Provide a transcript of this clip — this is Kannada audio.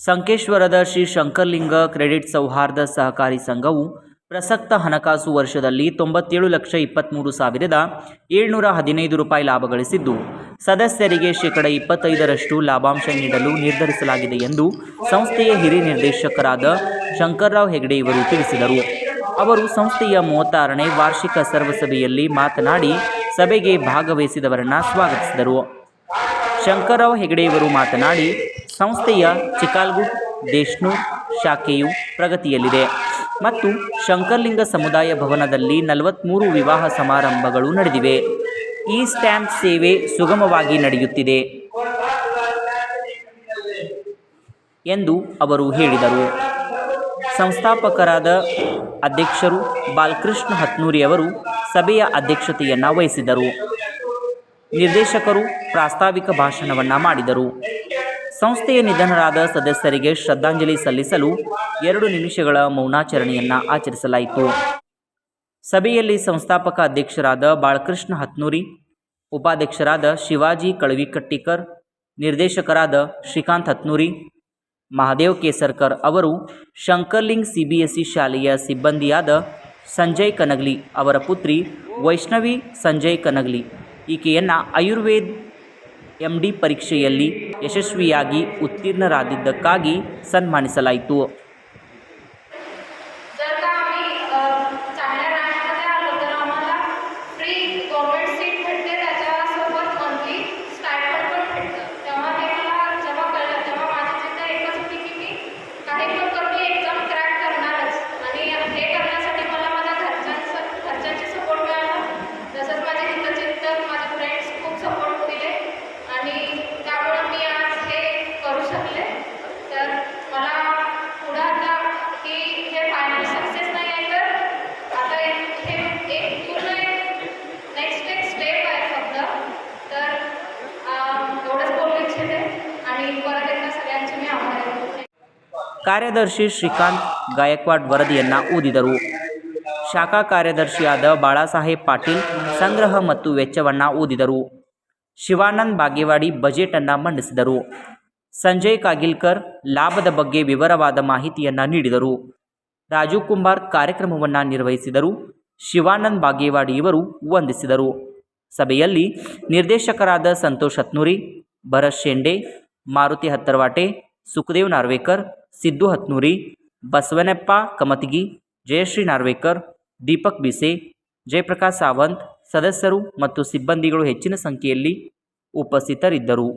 ಸಂಕೇಶ್ವರದ ಶ್ರೀ ಶಂಕರ್ಲಿಂಗ ಕ್ರೆಡಿಟ್ ಸೌಹಾರ್ದ ಸಹಕಾರಿ ಸಂಘವು ಪ್ರಸಕ್ತ ಹಣಕಾಸು ವರ್ಷದಲ್ಲಿ ತೊಂಬತ್ತೇಳು ಲಕ್ಷ ಇಪ್ಪತ್ತ್ಮೂರು ಸಾವಿರದ ಏಳ್ನೂರ ಹದಿನೈದು ರೂಪಾಯಿ ಲಾಭ ಗಳಿಸಿದ್ದು, ಸದಸ್ಯರಿಗೆ ಶೇಕಡ ಇಪ್ಪತ್ತೈದರಷ್ಟು ಲಾಭಾಂಶ ನೀಡಲು ನಿರ್ಧರಿಸಲಾಗಿದೆ ಎಂದು ಸಂಸ್ಥೆಯ ಹಿರಿಯ ನಿರ್ದೇಶಕರಾದ ಶಂಕರ್ರಾವ್ ಹೆಗಡೆ ಇವರು ತಿಳಿಸಿದರು. ಅವರು ಸಂಸ್ಥೆಯ ಮೂವತ್ತಾರನೇ ವಾರ್ಷಿಕ ಸರ್ವಸಭೆಯಲ್ಲಿ ಮಾತನಾಡಿ, ಸಭೆಗೆ ಭಾಗವಹಿಸಿದವರನ್ನು ಸ್ವಾಗತಿಸಿದರು. ಶಂಕರರಾವ್ ಹೆಗಡೆಯವರು ಮಾತನಾಡಿ, ಸಂಸ್ಥೆಯ ಚಿಕಾಲ್ಗುಡ್ ದೇಶ್ನೂರ್ ಶಾಖೆಯು ಪ್ರಗತಿಯಲ್ಲಿದೆ. ಮತ್ತು ಶಂಕರ್ಲಿಂಗ ಸಮುದಾಯ ಭವನದಲ್ಲಿ ನಲವತ್ತ್ಮೂರು ವಿವಾಹ ಸಮಾರಂಭಗಳು ನಡೆದಿವೆ. ಈ ಸ್ಟ್ಯಾಂಪ್ ಸೇವೆ ಸುಗಮವಾಗಿ ನಡೆಯುತ್ತಿದೆ ಎಂದು ಅವರು ಹೇಳಿದರು. ಸಂಸ್ಥಾಪಕರಾದ ಅಧ್ಯಕ್ಷರು ಬಾಲಕೃಷ್ಣ ಹತ್ನೂರಿಯವರು ಸಭೆಯ ಅಧ್ಯಕ್ಷತೆಯನ್ನು ವಹಿಸಿದರು. ನಿರ್ದೇಶಕರು ಪ್ರಾಸ್ತಾವಿಕ ಭಾಷಣವನ್ನು ಮಾಡಿದರು. ಸಂಸ್ಥೆಯ ನಿಧನರಾದ ಸದಸ್ಯರಿಗೆ ಶ್ರದ್ಧಾಂಜಲಿ ಸಲ್ಲಿಸಲು ಎರಡು ನಿಮಿಷಗಳ ಮೌನಾಚರಣೆಯನ್ನು ಆಚರಿಸಲಾಯಿತು. ಸಭೆಯಲ್ಲಿ ಸಂಸ್ಥಾಪಕ ಅಧ್ಯಕ್ಷರಾದ ಬಾಳಕೃಷ್ಣ ಹತ್ನೂರಿ, ಉಪಾಧ್ಯಕ್ಷರಾದ ಶಿವಾಜಿ ಕಳವಿಕಟ್ಟಿಕರ್, ನಿರ್ದೇಶಕರಾದ ಶ್ರೀಕಾಂತ್ ಹತ್ನೂರಿ, ಮಹಾದೇವ್ ಕೇಸರ್ಕರ್ ಅವರು ಶಂಕರ್ಲಿಂಗ್ ಸಿಬಿಎಸ್ಇ ಶಾಲೆಯ ಸಿಬ್ಬಂದಿಯಾದ ಸಂಜಯ್ ಕನಗ್ಲಿ ಅವರ ಪುತ್ರಿ ವೈಷ್ಣವಿ ಸಂಜಯ್ ಕನಗ್ಲಿ ಈಕೆಯನ್ನು ಆಯುರ್ವೇದ ಎಂ ಡಿ ಪರೀಕ್ಷೆಯಲ್ಲಿ ಯಶಸ್ವಿಯಾಗಿ ಉತ್ತೀರ್ಣರಾದಿದ್ದಕ್ಕಾಗಿ ಸನ್ಮಾನಿಸಲಾಯಿತು. ಕಾರ್ಯದರ್ಶಿ ಶ್ರೀಕಾಂತ್ ಗಾಯಕ್ವಾಡ್ ವರದಿಯನ್ನು ಓದಿದರು ಶಾಖಾ ಕಾರ್ಯದರ್ಶಿಯಾದ ಬಾಳಾಸಾಹೇಬ್ ಪಾಟೀಲ್ ಸಂಗ್ರಹ ಮತ್ತು ವೆಚ್ಚವನ್ನು ಓದಿದರು ಶಿವಾನಂದ್ ಬಾಗೇವಾಡಿ ಬಜೆಟನ್ನು ಮಂಡಿಸಿದರು. ಸಂಜಯ್ ಕಾಗಿಲ್ಕರ್ ಲಾಭದ ಬಗ್ಗೆ ವಿವರವಾದ ಮಾಹಿತಿಯನ್ನು ನೀಡಿದರು. ರಾಜೀವ್ ಕುಮಾರ್ ಕಾರ್ಯಕ್ರಮವನ್ನು ನಿರ್ವಹಿಸಿದರು. ಶಿವಾನಂದ್ ಬಾಗೇವಾಡಿ ಇವರು ವಂದಿಸಿದರು. ಸಭೆಯಲ್ಲಿ ನಿರ್ದೇಶಕರಾದ ಸಂತೋಷ್ ಹತ್ನೂರಿ, ಭರತ್ ಶೆಂಡೆ, ಮಾರುತಿ ಹತ್ತರವಾಟೆ ಸುಖದೇವ್ ನಾರ್ವೇಕರ್, ಸಿದ್ದು ಹತ್ನೂರಿ, ಬಸವನಪ್ಪ ಕಮತಗಿ, ಜಯಶ್ರೀ ನಾರ್ವೇಕರ್, ದೀಪಕ್ ಬಿಸೆ, ಜಯಪ್ರಕಾಶ್ ಸಾವಂತ್ ಸದಸ್ಯರು ಮತ್ತು ಸಿಬ್ಬಂದಿಗಳು ಹೆಚ್ಚಿನ ಸಂಖ್ಯೆಯಲ್ಲಿ ಉಪಸ್ಥಿತರಿದ್ದರು.